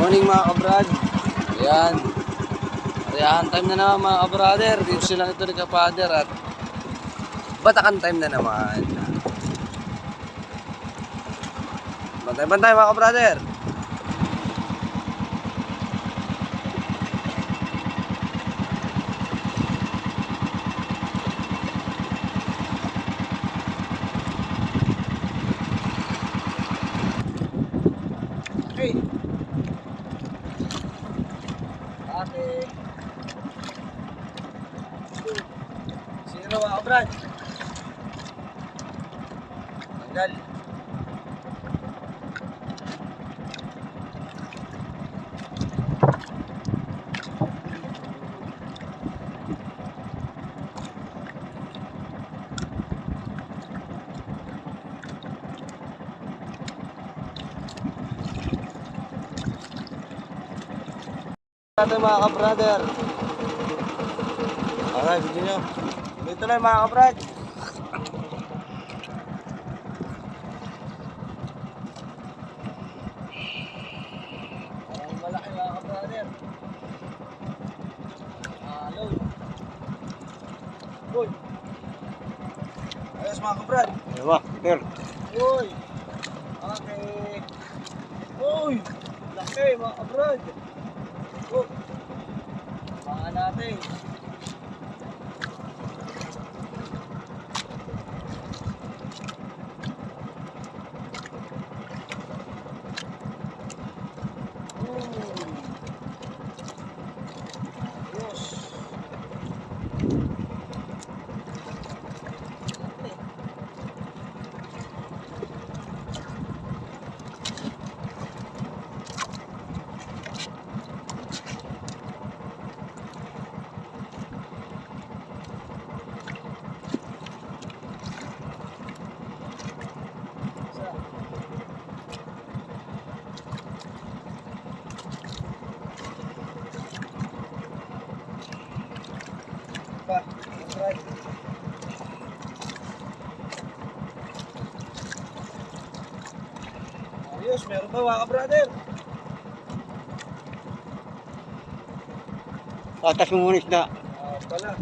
morning mga kabrad. Ayan. Ariyahan time na naman mga kabrader. Dito sila ito ni kapader at batakan time na naman. Bantay-bantay mga kabrader. Ate. Sino mga kabrad? Tanggal. Natin mga kabrader. Alright, video nyo. Dito lang mga kabrad. Parang malaki mga kabrader. Hello. Uy. Ayos mga kabrad. Ewa, sir. Uy. Okay. Uy. Laki mga kabrad. Oh. Mga natin. Pa, right. Ayos, meron ba mga brother? Tatas mo muna isda. Ah, pala.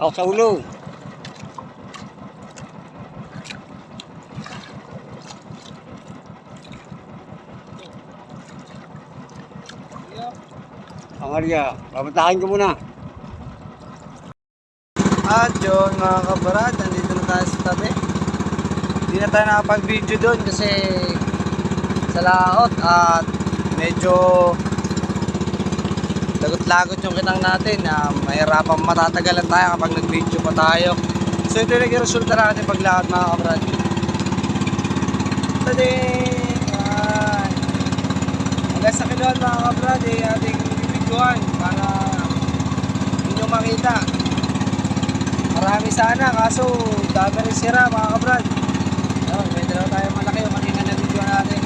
Ako sa ulo. Yup. Ang Arya, babatakin ko muna. At yun mga kabarat, nandito na tayo sa tabi. Hindi na tayo nakapag-video doon kasi sa laot at medyo lagot-lagot yung kitang natin na mahirapan matatagalan tayo kapag nag-video pa tayo. So ito yung resulta natin paglakad mga kabarat. Tading! Yan! Hanggang sa kiluan mga kabarat eh, ating bibidyohan para ninyo makita. Marami sana, kaso dami rin sira mga kabrad. Ayun, may dalawa tayo malaki yung kanina na video natin.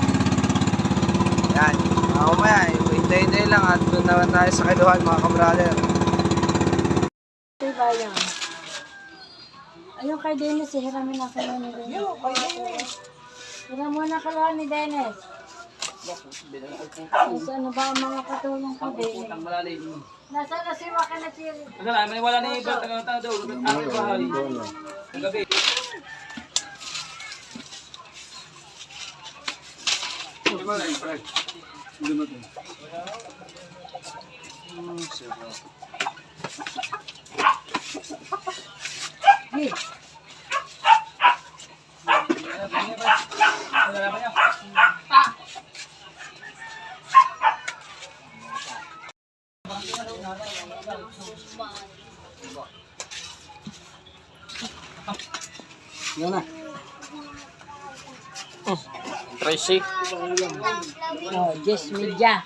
Yan, mga kumaya, hintay-hintay doon naman tayo sa kiluhan mga kabrader. Ito ba yan? Ayun kay Dennis, eh, hiramin na ni Dennis. Yo, kay Dennis. Hiram mo na kalawa ni Dennis. Kasi ano ba ang mga katulong ko, Dennis? Nasa na si Waka na si... Wala, may wala na iba taga taga daw. Ano ba hari? Gabi. Hey, Yan na. Tracy. oh, just media.